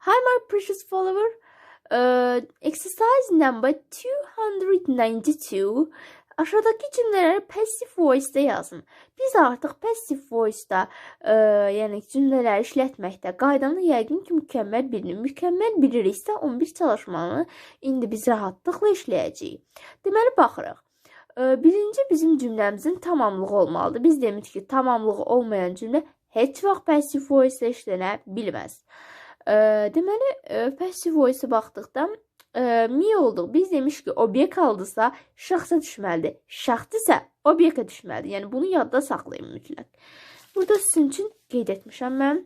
Hi my precious follower. Uh, exercise number 292. Aşağıdaki cümlələri passive voice-da yazın. Biz artıq passive voice-da, ə, yəni cümlələri işlətməkdə qaydanı yəqin ki, mükəmməl bilirik. Mükəmməl biliriksə 11 çalışmanı indi biz rahatlıqla işləyəcəyik. Deməli baxırıq. Ə, birinci bizim cümləmizin tamamlığı olmalıdır. Biz demişik ki, tamamlığı olmayan cümlə heç vaxt passive voice-da işlənə bilməz. Ə, deməli, ə, passive voice-a baxdıqda mi olduq. Biz demiş ki, obyekt aldısa şəxsə düşməlidir. Şəxs isə obyektə düşməlidir. Yəni bunu yadda saxlayın mütləq. Burada sizin üçün qeyd etmişəm mən.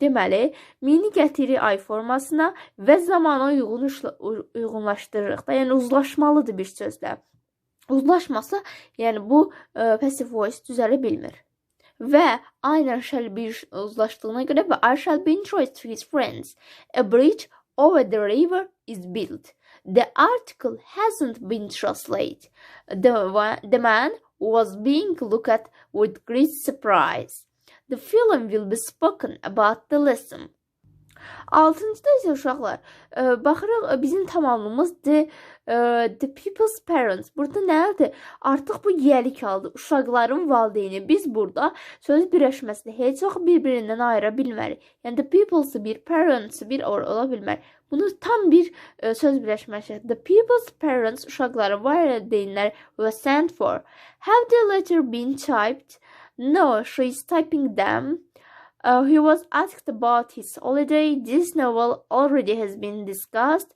Deməli, mini gətiri ay formasına və zamana uyğun uyğunlaşdırırıq da. Yəni uzlaşmalıdır bir sözlə. Uzlaşmasa, yəni bu e, passive voice düzələ bilmir. Və aynen shall be uzlaşdığına görə və I shall be introduced to his friends. A bridge over the river is built. The article hasn't been translated. The, the man was being looked at with great surprise. The film will be spoken about the lesson. Altıncıda isə uşaqlar, ə, baxırıq bizim tamamlığımız the ə, the people's parents. Burada nədir? Artıq bu yiyəlik aldı. Uşaqların valideyni. Biz burada söz birləşməsini heç vaxt bir-birindən ayıra bilmərik. Yəni the people's bir parents bir ola bilmər. Bunu tam bir ə, söz birləşməsi. The people's parents uşaqların valideynləri were sent for. Have the letter been typed? No, she is typing them. Uh, he was asked about his holiday. This novel already has been discussed.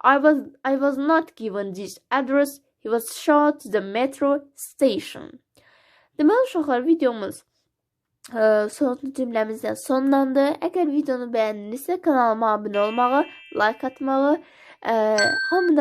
I was I was not given this address. He was shown to the metro station. Deməli uşaqlar videomuz ə, son cümləmizdən sonlandı. Əgər videonu bəyəndinizsə kanalıma abunə olmağı, like atmağı, ə, hamıdan